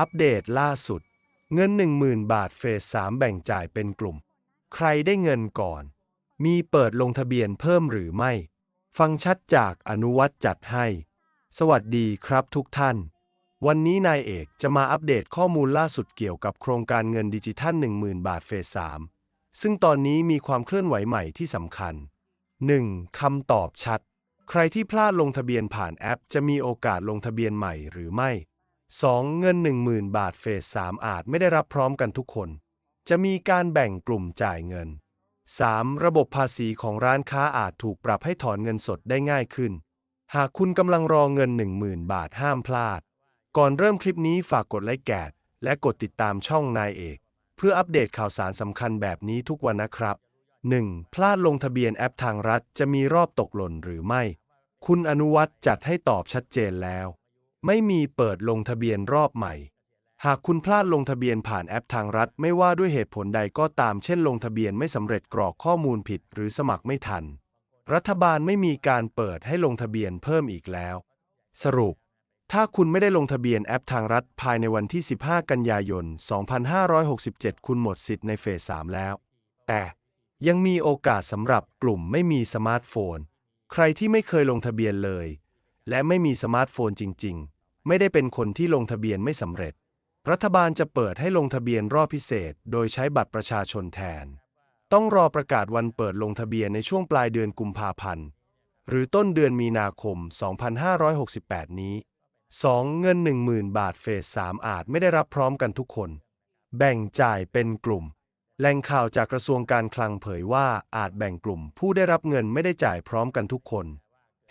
อัปเดตล่าสุด เงิน 10,000 บาทเฟส3แบ่งจ่ายเป็นกลุ่ม ใครได้เงินก่อน มีเปิดลงทะเบียนเพิ่มหรือไม่ ฟังชัดจากอนุวัตจัดให้ สวัสดีครับทุกท่าน วันนี้นายเอกจะมาอัปเดตข้อมูลล่าสุดเกี่ยวกับโครงการเงินดิจิทัล 10,000 บาทเฟส3ซึ่งตอนนี้มีความเคลื่อนไหวใหม่ที่สำคัญ 1. คำตอบชัด ใครที่พลาดลงทะเบียนผ่านแอป จะมีโอกาสลงทะเบียนใหม่หรือไม่ 2. เงิน 10,000 บาทเฟส3อาจไม่ได้รับพร้อมกันทุกคน จะมีการแบ่งกลุ่มจ่ายเงิน 3. ระบบภาษีของร้านค้าอาจถูกปรับให้ถอนเงินสดได้ง่ายขึ้น หากคุณกำลังรอเงิน 10,000 บาทห้ามพลาด ก่อนเริ่มคลิปนี้ฝากกดไลค์แกดและกดติดตามช่องนายเอก เพื่ออัปเดตข่าวสารสำคัญแบบนี้ทุกวันนะครับ 1. พลาดลงทะเบียนแอปทางรัฐจะมีรอบตกหล่นหรือไม่ คุณอนุวัตจัดให้ตอบชัดเจนแล้ว ไม่มีเปิดลงทะเบียนรอบใหม่ หากคุณพลาดลงทะเบียนผ่านแอปทางรัฐ ไม่ว่าด้วยเหตุผลใดก็ตามเช่นลงทะเบียนไม่สำเร็จกรอกข้อมูลผิดหรือสมัครไม่ทัน รัฐบาลไม่มีการเปิดให้ลงทะเบียนเพิ่มอีกแล้ว สรุป ถ้าคุณไม่ได้ลงทะเบียนแอปทางรัฐภายในวันที่ 15 กันยายน 2567 คุณหมดสิทธิ์ในเฟส 3 แล้ว แต่ยังมีโอกาสสำหรับกลุ่มไม่มีสมาร์ทโฟน ใครที่ไม่เคยลงทะเบียนเลย และไม่มีสมาร์ทโฟนจริง ๆ ไม่ได้เป็นคนที่ลงทะเบียนไม่สำเร็จ รัฐบาลจะเปิดให้ลงทะเบียนรอบพิเศษ โดยใช้บัตรประชาชนแทน ต้องรอประกาศวันเปิดลงทะเบียนในช่วงปลายเดือนกุมภาพันธ์ หรือต้นเดือนมีนาคม 2568 นี้ 2. เงิน 10,000 บาทเฟส 3 อาจไม่ได้รับพร้อมกันทุกคน แบ่งจ่ายเป็นกลุ่ม แหล่งข่าวจากกระทรวงการคลังเผยว่าอาจแบ่งกลุ่ม ผู้ได้รับเงินไม่ได้จ่ายพร้อมกันทุกคน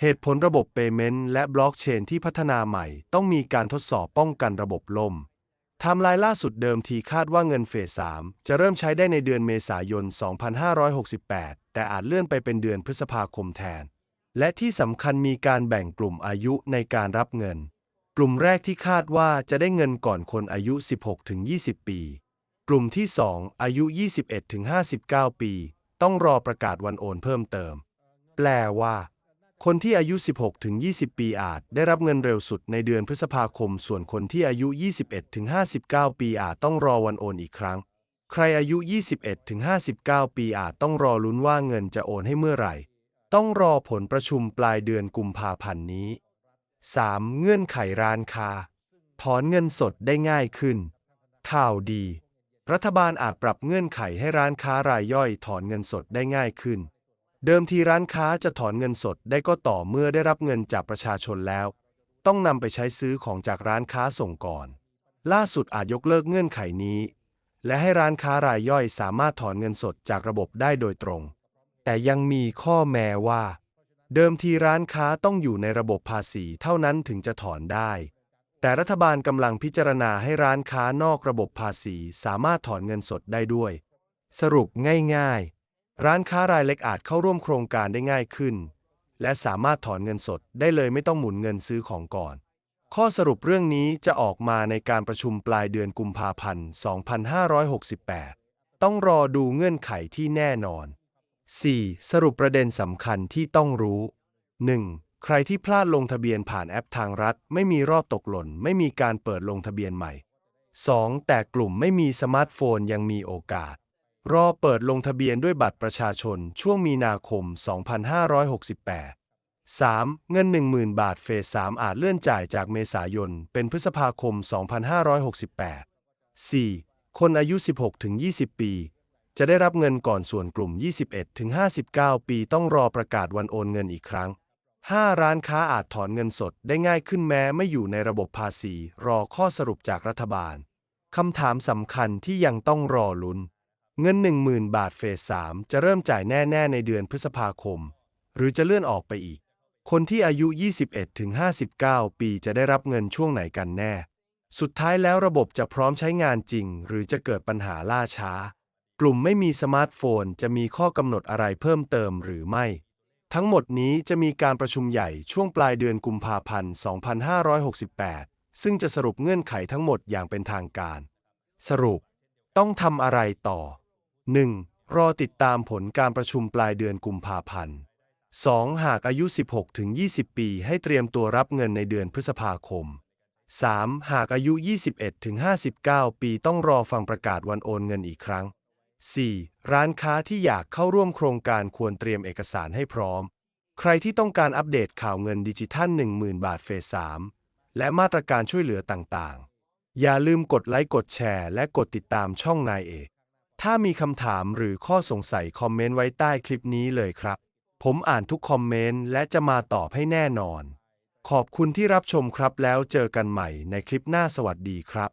เหตุผลระบบเปเมนต์และบล็อกเชนที่พัฒนาใหม่ ต้องมีการทดสอบป้องกันระบบล่มไทม์ไลน์ล่าสุดเดิมทีคาดว่าเงินเฟส 3 จะเริ่มใช้ได้ในเดือนเมษายน 2568 แต่อาจเลื่อนไปเป็นเดือนพฤษภาคมแทน และที่สำคัญมีการแบ่งกลุ่มอายุในการรับเงิน กลุ่มแรกที่คาดว่าจะได้เงินก่อนคนอายุ 16-20 ปี กลุ่มที่ 2 อายุ 21-59 ปี ต้องรอประกาศวันโอนเพิ่มเติม แปลว่า คนที่อายุ 16-20 ปีอาจได้รับเงินเร็วสุดในเดือนพฤษภาคม ส่วนคนที่อายุ 21-59 ปีอาจต้องรอวันโอนอีกครั้ง ใครอายุ 21-59 ปีอาจต้องรอลุ้นว่าเงินจะโอนให้เมื่อไหร่ ต้องรอผลประชุมปลายเดือนกุมภาพันธ์นี้ 3. เงื่อนไขร้านค้า ถอนเงินสดได้ง่ายขึ้น ข่าวดี รัฐบาลอาจปรับเงื่อนไขให้ร้านค้ารายย่อยถอนเงินสดได้ง่ายขึ้น เดิมทีร้านค้าจะถอนเงินสดได้ก็ต่อเมื่อได้รับเงินจากประชาชนแล้ว ต้องนำไปใช้ซื้อของจากร้านค้าส่งก่อน ล่าสุดอาจยกเลิกเงื่อนไขนี้ และให้ร้านค้ารายย่อยสามารถถอนเงินสดจากระบบได้โดยตรง แต่ยังมีข้อแม้ว่า เดิมทีร้านค้าต้องอยู่ในระบบภาษีเท่านั้นถึงจะถอนได้ แต่รัฐบาลกำลังพิจารณาให้ร้านค้านอกระบบภาษีสามารถถอนเงินสดได้ด้วย สรุปง่าย ๆ ร้านค้ารายเล็กอาจเข้าร่วมโครงการได้ง่ายขึ้น และสามารถถอนเงินสดได้เลยไม่ต้องหมุนเงินซื้อของก่อน ข้อสรุปเรื่องนี้จะออกมาในการประชุมปลายเดือนกุมภาพันธ์ 2568 ต้องรอดูเงื่อนไขที่แน่นอน 4. สรุปประเด็นสำคัญที่ต้องรู้ 1. ใครที่พลาดลงทะเบียนผ่านแอปทางรัฐ ไม่มีรอบตกหล่น ไม่มีการเปิดลงทะเบียนใหม่ 2. แต่กลุ่มไม่มีสมาร์ทโฟนยังมีโอกาส รอเปิดลงทะเบียนด้วยบัตรประชาชนช่วงมีนาคม 2568 3. เงิน 10,000 บาทเฟส3อาจเลื่อนจ่ายจากเมษายน เป็นพฤษภาคม 2568 4. คนอายุ 16-20 ปี จะได้รับเงินก่อนส่วนกลุ่ม 21-59 ปีต้องรอประกาศวันโอนเงินอีกครั้ง 5. ร้านค้าอาจถอนเงินสดได้ง่ายขึ้นแม้ไม่อยู่ในระบบภาษี รอข้อสรุปจากรัฐบาล คำถามสำคัญที่ยังต้องรอลุ้น เงิน 10,000 บาทเฟส 3 จะเริ่มจ่ายแน่ ๆ ในเดือนพฤษภาคม หรือจะเลื่อนออกไปอีก คนที่อายุ 21-59 ปีจะได้รับเงินช่วงไหนกันแน่ สุดท้ายแล้วระบบจะพร้อมใช้งานจริง หรือจะเกิดปัญหาล่าช้า กลุ่มไม่มีสมาร์ทโฟนจะมีข้อกำหนดอะไรเพิ่มเติมหรือไม่ ทั้งหมดนี้จะมีการประชุมใหญ่ช่วงปลายเดือนกุมภาพันธ์ 2568 ซึ่งจะสรุปเงื่อนไขทั้งหมดอย่างเป็นทางการ สรุป ต้องทำอะไรต่อ 1. รอติดตามผลการประชุมปลายเดือนกุมภาพันธ์ 2. หากอายุ 16-20 ปี ให้เตรียมตัวรับเงินในเดือนพฤษภาคม 3. หากอายุ 21-59 ปีต้องรอฟังประกาศวันโอนเงินอีกครั้ง 4. ร้านค้าที่อยากเข้าร่วมโครงการควรเตรียมเอกสารให้พร้อม ใครที่ต้องการอัปเดตข่าวเงินดิจิทัล 10,000 บาทเฟส 3 และมาตรการช่วยเหลือต่างๆ อย่าลืมกดไลค์กดแชร์และกดติดตามช่องนายเอก ถ้ามีคำถามหรือข้อสงสัยคอมเมนต์ไว้ใต้คลิปนี้เลยครับ ผมอ่านทุกคอมเมนต์และจะมาตอบให้แน่นอน ขอบคุณที่รับชมครับแล้วเจอกันใหม่ในคลิปหน้าสวัสดีครับ